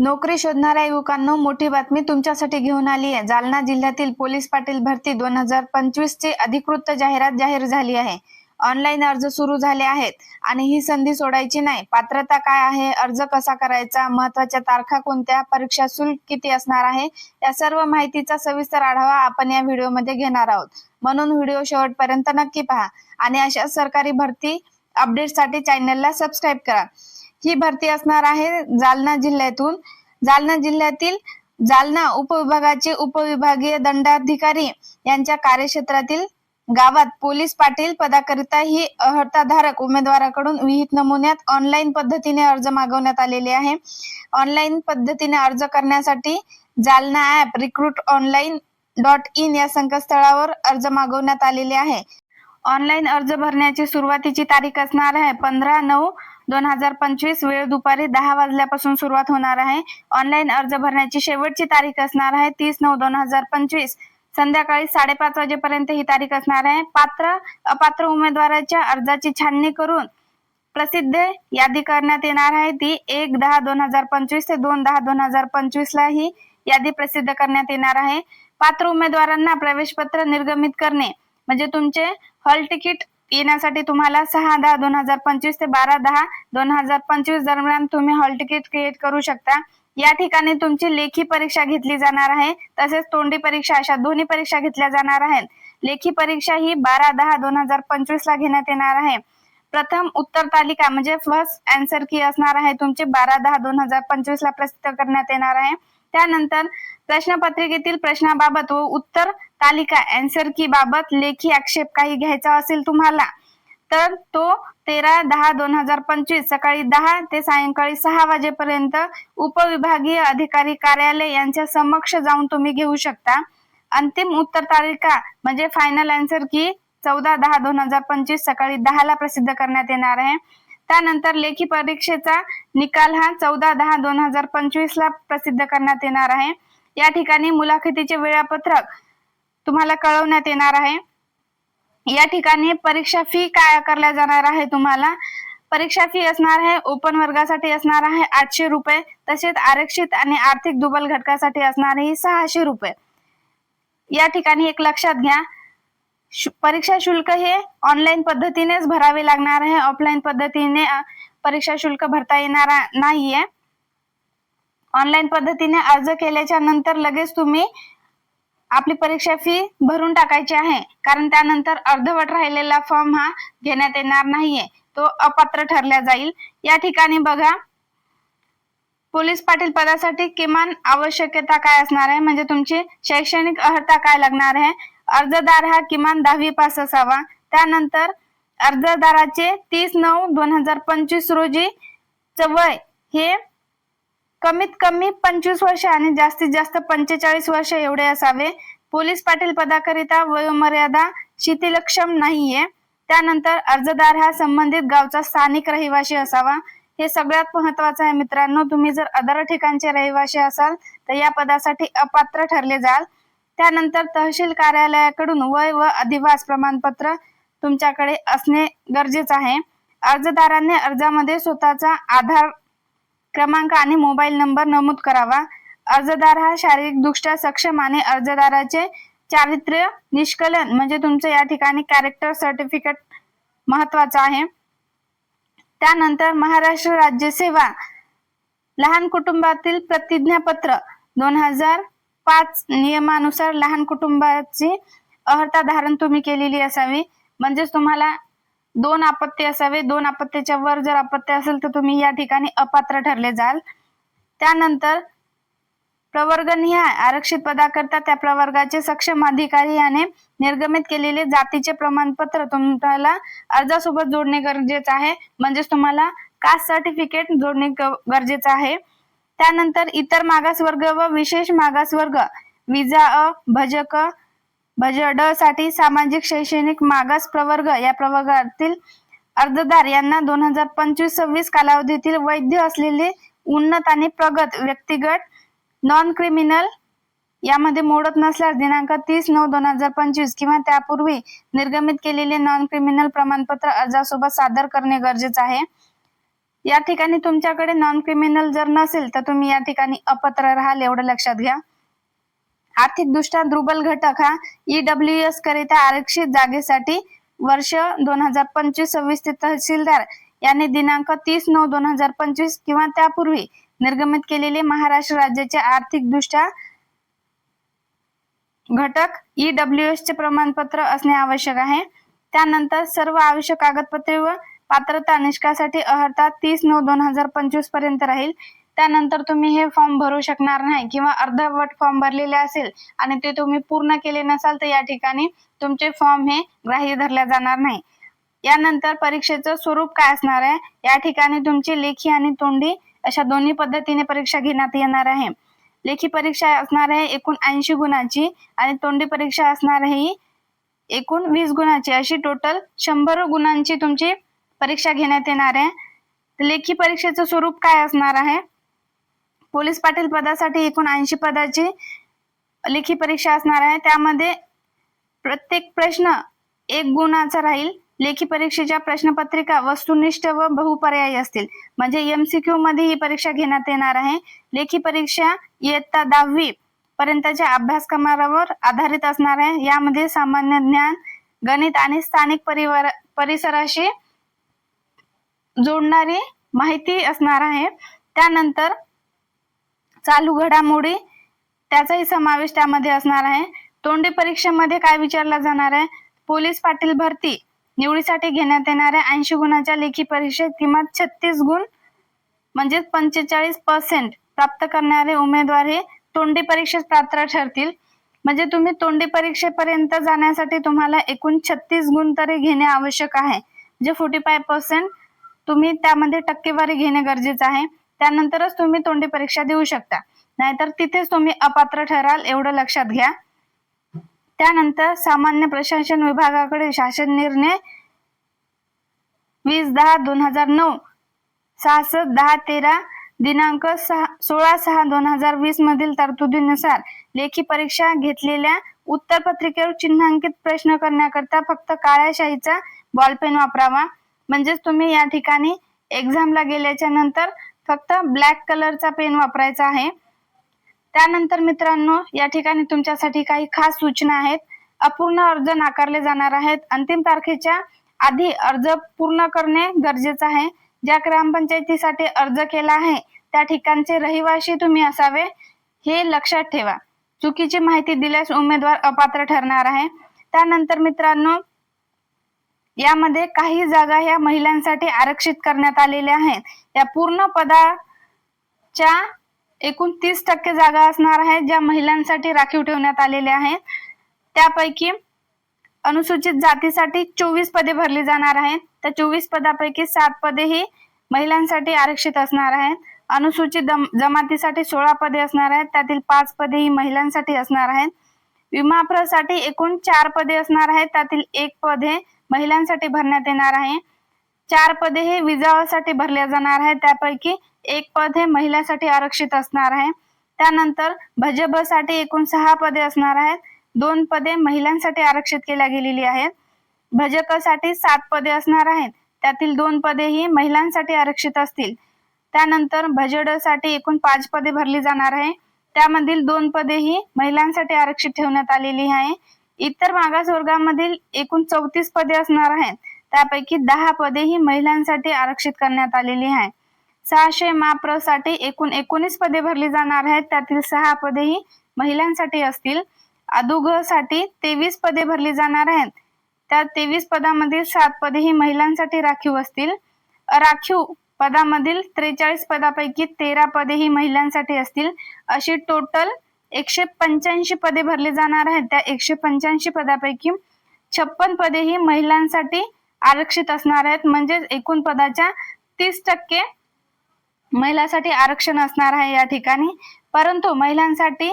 नोकरी शोधणाऱ्या युवकांना मोठी बातमी तुमच्यासाठी घेऊन आली आहे. जालना जिल्ह्यातील पोलीस पाटील भरती दोन हजार पंचवीस ची अधिकृत जाहिरात जाहीर झाली आहे. ऑनलाईन अर्ज सुरू झाले आहेत आणि ही संधी सोडायची नाही. पात्रता काय आहे? अर्ज कसा करायचा? महत्त्वाच्या तारखा कोणत्या? परीक्षा शुल्क किती असणार आहे? या सर्व माहितीचा सविस्तर आढावा आपण या व्हिडिओमध्ये घेणार आहोत. म्हणून व्हिडिओ शेवटपर्यंत नक्की पहा आणि अशा सरकारी भरती अपडेटसाठी चॅनलला सबस्क्राईब करा. ही भरती असणार आहे जालना जिल्ह्यातून. जालना जिल्ह्यातील जालना उपविभागाचे उपविभागीय दंडाधिकारी यांच्या कार्यक्षेत्रातील गावात पोलीस पाटील पदाकरिता ही अर्हताधारक उमेदवाराकडून विहित नमुन्यात ऑनलाईन पद्धतीने अर्ज मागवण्यात आलेले आहे. ऑनलाईन पद्धतीने अर्ज करण्यासाठी Jalna app recruit online dot in या संकेतस्थळावर अर्ज मागवण्यात आलेले आहे. ऑनलाईन अर्ज भरण्याची सुरुवातीची तारीख असणार आहे पंधरा नऊ दोन हजार पंचवीस वेळ दुपारी दहा वाजल्यापासून सुरुवात होणार आहे. ऑनलाईन अर्ज भरण्याची शेवटची तारीख असणार आहे तीस नऊ दोन हजार पंचवीस. संध्याकाळी साडेपाच वाजेपर्यंत ही तारीख असणार आहे. पात्र अपात्र उमेदवाराच्या अर्जाची छाननी करून प्रसिद्ध यादी करण्यात येणार आहे. ती एक दहा दोन हजार पंचवीस ते दोन दहा दोन हजार पंचवीस ला ही यादी प्रसिद्ध करण्यात येणार आहे. पात्र उमेदवारांना प्रवेश पत्र निर्गमित करणे म्हणजे तुमचे हॉल तिकीट येण्यासाठी तुम्हाला सहा दहा दोन हजार पंचवीस ते बारा दहा दोन हजार पंचवीस दरम्यान तुम्ही हॉल तिकीट क्रिएट करू शकता. या ठिकाणी तुमची लेखी परीक्षा घेतली जाणार आहे. तसेच तोंडी परीक्षा अशा दोन्ही परीक्षा घेतल्या जाणार आहेत. लेखी परीक्षा ही बारा दहा दोन हजार पंचवीस ला घेण्यात येणार आहे. प्रथम उत्तर तालिका म्हणजे फर्स्ट अँसर की असणार आहे. तुमची बारा दहा दोन हजार पंचवीस ला प्रसिद्ध करण्यात येणार आहे. त्यानंतर प्रश्नपत्रिकेतील प्रश्नाबाबत व उत्तर तालिका अँसर की बाबत लेखी आक्षेप काही घ्यायचा असेल तुम्हाला तर तो तेरा दहा दोन हजार पंचवीस सकाळी दहा ते सायंकाळी सहा वाजेपर्यंत उपविभागीय अधिकारी कार्यालय यांच्या समक्ष जाऊन तुम्ही घेऊ शकता. अंतिम उत्तर तालिका म्हणजे फायनल अँसर की चौदा दहा दोन हजार पंचवीस सकाळी दहा ला प्रसिद्ध करण्यात येणार आहे. त्यानंतर लेखी परीक्षेचा निकाल हा चौदा दहा दोन हजार पंचवीस ला प्रसिद्ध करण्यात येणार आहे. या ठिकाणी मुलाखतीचे वेळापत्रक तुम्हाला कळवण्यात येणार आहे. या ठिकाणी परीक्षा फी काय आकारल्या जाणार आहे तुम्हाला? परीक्षा फी असणार आहे ओपन वर्गासाठी असणार आहे आठशे रुपये तसेच आरक्षित आणि आर्थिक दुबल घटकासाठी असणार आहे सहाशे रुपये. या ठिकाणी एक लक्षात घ्या. परीक्षा शुल्क हे ऑनलाईन पद्धतीनेच भरावे लागणार आहे. ऑफलाईन पद्धतीने परीक्षा शुल्क भरता येणार नाहीये. ऑनलाईन पद्धतीने अर्ज केल्याच्यानंतर लगेच तुम्ही आपली परीक्षा फी भरून टाकायची आहे. कारण त्यानंतर अर्धवट राहिलेला फॉर्म हा घेण्यात येणार नाहीये. तो अपात्र ठरला जाईल. या ठिकाणी बघा. पोलीस पाटील पदासाठी किमान आवश्यकता काय असणार आहे? म्हणजे तुमची शैक्षणिक अर्हता काय लागणार आहे? अर्जदार हा किमान दहावी पास असावा. त्यानंतर अर्जदाराचे तीस नऊ दोन हजार पंचवीस रोजी वय हे कमीत कमी पंचवीस वर्ष आणि जास्तीत जास्त पंचेचाळीस वर्ष एवढे असावे. पोलीस पाटील पदाकरिता वयोमर्यादा शिथिलक्षम नाहीये. त्यानंतर अर्जदार हा संबंधित गावचा स्थानिक रहिवासी असावा. हे सगळ्यात महत्वाचं आहे मित्रांनो. तुम्ही जर अदर ठिकाणचे रहिवासी असाल तर या पदासाठी अपात्र ठरले जाल. त्यानंतर तहसील कार्यालयाकडून वय व अधिवास प्रमाणपत्र तुमच्याकडे असणे गरजेचं आहे. अर्जदाराने अर्जामध्ये स्वतःचा आधार क्रमांक आणि मोबाईल नंबर नमूद करावा. अर्जदार हा शारीरिक दृष्ट्या सक्षम आणि अर्जदाराचे चारित्र्य निष्कलन म्हणजे तुमचं या ठिकाणी कॅरेक्टर सर्टिफिकेट महत्वाचं आहे. त्यानंतर महाराष्ट्र राज्य सेवा लहान कुटुंबातील प्रतिज्ञापत्र दोन हजार पाच नियमानुसार लहान कुटुंबाची अर्हता धारण तुम्ही केलेली असावी. म्हणजेच तुम्हाला दोन अपत्य असावे. दोन अपत्याच्या वर जर अपत्य असेल तर तुम्ही या ठिकाणी अपात्र ठरले जाल. त्यानंतर प्रवर्गनिहाय आरक्षित पदाकरता त्या प्रवर्गाचे सक्षम अधिकारी याने निर्गमित केलेले जातीचे प्रमाणपत्र तुम्हाला अर्जासोबत जोडणे गरजेचं आहे. म्हणजेच तुम्हाला कास्ट सर्टिफिकेट जोडणे ग- गरजेचं आहे. त्यानंतर इतर मागासवर्ग व विशेष मागासवर्ग विजा अ भजक बजेटसाठी सामाजिक शैक्षणिक मागास प्रवर्ग या प्रवर्गातील अर्जदार यांना दोन हजार पंचवीस सव्वीस कालावधीतील वैध असलेले उन्नत आणि प्रगत व्यक्तिगत नॉन क्रिमिनल यामध्ये मोडत नसल्यास दिनांक तीस नऊ दोन हजार पंचवीस किंवा त्यापूर्वी निर्गमित केलेले नॉन क्रिमिनल प्रमाणपत्र अर्जासोबत सादर करणे गरजेचे आहे. या ठिकाणी तुमच्याकडे नॉन क्रिमिनल जर नसेल तर तुम्ही या ठिकाणी अपत्र राहाल एवढं लक्षात घ्या. आर्थिक दृष्ट्या दुर्बल घटक हा? ईडब्ल्यू एस करिता आरक्षित जागेसाठी वर्ष दोन हजार पंचवीस सव्वीस ते तहसीलदार यांनी दिनांक तीस नऊ दोन हजार पंचवीस किंवा त्यापूर्वी निर्गमित केलेले महाराष्ट्र राज्याचे आर्थिक दृष्ट्या घटक ईडब्ल्यू एस चे प्रमाणपत्र असणे आवश्यक आहे. त्यानंतर सर्व आवश्यक कागदपत्रे व पात्रता निष्कासाठी अर्हता तीस नऊ दोन हजार पंचवीसपर्यंत राहील. त्यानंतर तुम्ही हे फॉर्म भरू शकणार नाही किंवा अर्धवट फॉर्म भरलेले असेल आणि ते तुम्ही पूर्ण केले नसाल तर या ठिकाणी तुमचे फॉर्म हे ग्राह्य धरले जाणार नाही. यानंतर परीक्षेचं स्वरूप काय असणार आहे? या ठिकाणी तुमची लेखी आणि तोंडी अशा दोन्ही पद्धतीने परीक्षा घेण्यात येणार आहे. लेखी परीक्षा असणार आहे एकूण ऐंशी गुणाची आणि तोंडी परीक्षा असणार आहे एकूण वीस गुणाची. अशी टोटल शंभर गुणांची तुमची परीक्षा घेण्यात येणार आहे. लेखी परीक्षेचं स्वरूप काय असणार आहे? पोलीस पाटील पदासाठी एकूण ऐंशी पदाची लेखी परीक्षा असणार आहे. त्यामध्ये प्रत्येक प्रश्न एक गुणाचा राहील. लेखी परीक्षेच्या प्रश्नपत्रिका वस्तुनिष्ठ व बहुपर्यायी असतील. म्हणजे एमसीक्यू मध्ये ही परीक्षा घेण्यात येणार आहे. लेखी परीक्षा इयत्ता दहावी पर्यंतच्या अभ्यासक्रमावर आधारित असणार आहे. यामध्ये सामान्य ज्ञान गणित आणि स्थानिक परिवार परिसराशी जोडणारी माहिती असणार आहे. त्यानंतर चालू घडामोडी त्याचाही समावेश त्यामध्ये असणार आहे. तोंडी परीक्षेमध्ये काय विचारला जाणार आहे? पोलीस पाटील भरती निवडीसाठी घेण्यात येणाऱ्या ऐंशी गुणाच्या लेखी परीक्षेत किमान छत्तीस गुण म्हणजेच पंचेचाळीस पर्सेंट प्राप्त करणारे उमेदवार हे तोंडी परीक्षेत पात्र ठरतील. म्हणजे तुम्ही तोंडी परीक्षेपर्यंत जाण्यासाठी तुम्हाला एकूण छत्तीस गुण तरी घेणे आवश्यक आहे. जे फोर्टी फाय पर्सेंट तुम्ही त्यामध्ये टक्केवारी घेणे गरजेचं आहे. त्यानंतरच तुम्ही तोंडी परीक्षा देऊ शकता. नाहीतर तिथेच तुम्ही अपात्र ठराल एवढं लक्षात घ्या. त्यानंतर सामान्य प्रशासन विभागाकडे शासन निर्णय वीस दहा दोन हजार नऊ सहासष्ट दहा तेरा दिनांक सहा सोळा सहा दोन हजार वीस मधील तरतुदीनुसार लेखी परीक्षा घेतलेल्या उत्तरपत्रिकेवर चिन्हांकित प्रश्न करण्याकरता फक्त काळ्या शाईचा बॉलपेन वापरावा. म्हणजेच तुम्ही या ठिकाणी एक्झामला गेल्याच्यानंतर फक्त ब्लॅक कलरचा पेन वापरायचा आहे. त्यानंतर मित्रांनो या ठिकाणी तुमच्यासाठी काही खास सूचना आहेत. अपूर्ण अर्ज नाकारले जाणार आहेत. अंतिम तारखेच्या आधी अर्ज पूर्ण करणे गरजेचं आहे. ज्या ग्रामपंचायतीसाठी अर्ज केला आहे त्या ठिकाणचे रहिवाशी तुम्ही असावे हे लक्षात ठेवा. चुकीची माहिती दिल्यास उमेदवार अपात्र ठरणार आहे. त्यानंतर मित्रांनो यामध्ये काही जागा ह्या महिलांसाठी आरक्षित करण्यात आलेल्या आहेत. या पूर्ण पदाच्या एकूण तीस टक्के जागा असणार आहेत ज्या महिलांसाठी राखीव ठेवण्यात आलेल्या आहेत. त्यापैकी अनुसूचित जातीसाठी चोवीस पदे भरली जाणार आहेत. त्या चोवीस पदापैकी सात पदे ही महिलांसाठी आरक्षित असणार आहेत. अनुसूचित जमातीसाठी सोळा पदे असणार आहेत. त्यातील पाच पदे ही महिलांसाठी असणार आहेत. विमाप्रसाठी एकूण चार पदे असणार आहेत. त्यातील एक पद हे महिलांसाठी भरण्यात येणार आहे. चार पदे हे विजावासाठी भरले जाणार आहे त्यापैकी एक पद हे महिलांसाठी आरक्षित असणार आहे. त्यानंतर भजबसाठी एकूण सहा पदे असणार आहेत. दोन पदे महिलांसाठी आरक्षित केल्या गेलेली आहेत. भजकसाठी सात पदे असणार आहेत. त्यातील दोन पदे ही महिलांसाठी आरक्षित असतील. त्यानंतर भजडसाठी एकूण पाच पदे भरली जाणार आहे. त्यामधील दोन पदे ही महिलांसाठी आरक्षित ठेवण्यात आलेली आहे. इतर मागास वर्गामधील एकूण चौतीस पदे असणार आहेत. त्यापैकी दहा पदे ही महिलांसाठी आरक्षित करण्यात आलेली आहे. सहाशे माप्रसाठी एकूण एकोणीस पदे भरली जाणार आहेत. त्यातील सहा पदे ही महिलांसाठी असतील. अदुगसाठी तेवीस पदे भरली जाणार आहेत. त्या तेवीस पदामधील सात पदे ही महिलांसाठी राखीव असतील. राखीव पदामधील त्रेचाळीस पदापैकी तेरा पदे ही महिलांसाठी असतील. अशी टोटल एकशे पंच्याऐंशी पदे भरली जाणार आहेत. त्या एकशे पंच्याऐंशी पदापैकी छप्पन पदे ही महिलांसाठी आरक्षित असणार आहेत. म्हणजेच एकूण पदाच्या तीस टक्के महिलांसाठी आरक्षण असणार आहे या ठिकाणी. परंतु महिलांसाठी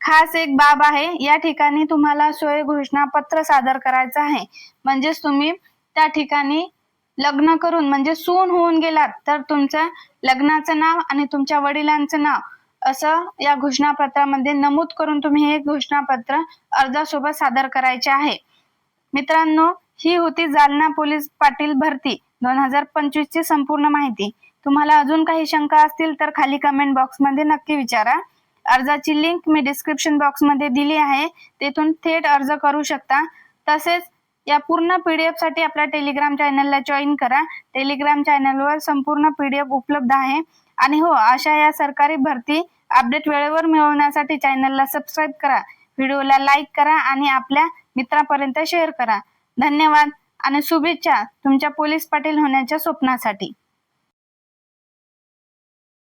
खास एक बाब आहे. या ठिकाणी तुम्हाला सोय घोषणा पत्र सादर करायचं आहे. म्हणजेच तुम्ही त्या ठिकाणी लग्न करून म्हणजे सून होऊन गेलात तर तुमचं लग्नाचं नाव आणि तुमच्या वडिलांचं नाव असं या घोषणापत्रामध्ये नमूद करून तुम्ही हे घोषणापत्र अर्जासोबत सादर करायचे आहे. मित्रांनो ही होती जालना पोलीस पाटील भरती. दोन हजार पंचवीस ची संपूर्ण माहिती. तुम्हाला अजून काही शंका असतील तर खाली कमेंट बॉक्समध्ये नक्की विचारा. अर्जाची लिंक मी डिस्क्रिप्शन बॉक्समध्ये दिली आहे. तेथून थेट अर्ज करू शकता. तसेच या पूर्ण पीडीएफसाठी आपल्या टेलिग्राम चॅनलला जॉईन करा. टेलिग्राम चॅनलवर संपूर्ण पीडीएफ उपलब्ध आहे. आणि हो अशा या सरकारी भरती अपडेट वेळेवर मिळवण्यासाठी चॅनलला सबस्क्राईब करा. व्हिडिओला लाईक करा आणि आपल्या मित्रांपर्यंत शेअर करा. धन्यवाद आणि शुभेच्छा तुमच्या पोलीस पाटील होण्याच्या स्वप्नासाठी.